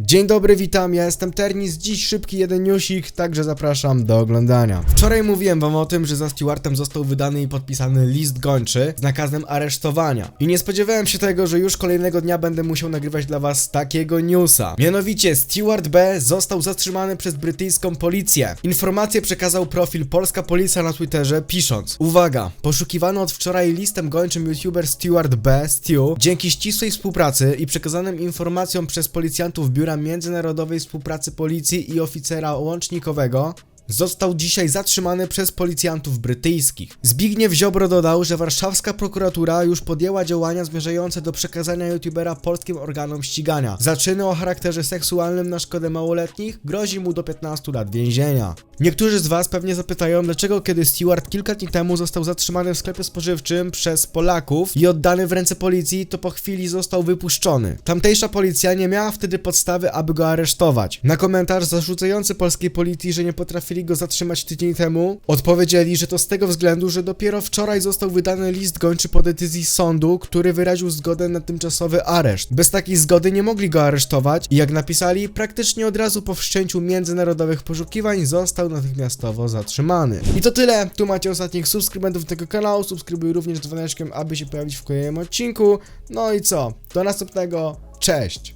Dzień dobry, witam, ja jestem Ternis, dziś szybki jeden newsik, także zapraszam do oglądania. Wczoraj mówiłem wam o tym, że za Stewartem został wydany i podpisany list gończy z nakazem aresztowania. I nie spodziewałem się tego, że już kolejnego dnia będę musiał nagrywać dla was takiego newsa. Mianowicie Stewart B został zatrzymany przez brytyjską policję. Informację przekazał profil Polska Policja na Twitterze pisząc Uwaga, poszukiwany od wczoraj listem gończym youtuber Stewart B, Stew, dzięki ścisłej współpracy i przekazanym informacjom przez policjantów Biura Międzynarodowej Współpracy Policji i oficera łącznikowego, Został dzisiaj zatrzymany przez policjantów brytyjskich. Zbigniew Ziobro dodał, że warszawska prokuratura już podjęła działania zmierzające do przekazania youtubera polskim organom ścigania. Za czyny o charakterze seksualnym na szkodę małoletnich grozi mu do 15 lat więzienia. Niektórzy z was pewnie zapytają, dlaczego kiedy Stewart kilka dni temu został zatrzymany w sklepie spożywczym przez Polaków i oddany w ręce policji, to po chwili został wypuszczony. Tamtejsza policja nie miała wtedy podstawy, aby go aresztować. Na komentarz zarzucający polskiej policji, że nie potrafili go zatrzymać tydzień temu, odpowiedzieli, że to z tego względu, że dopiero wczoraj został wydany list gończy po decyzji sądu, który wyraził zgodę na tymczasowy areszt. Bez takiej zgody nie mogli go aresztować i jak napisali, praktycznie od razu po wszczęciu międzynarodowych poszukiwań został natychmiastowo zatrzymany. I to tyle. Tu macie ostatnich subskrybentów tego kanału. Subskrybuj również dzwoneczkiem, aby się pojawić w kolejnym odcinku. No i co? Do następnego. Cześć!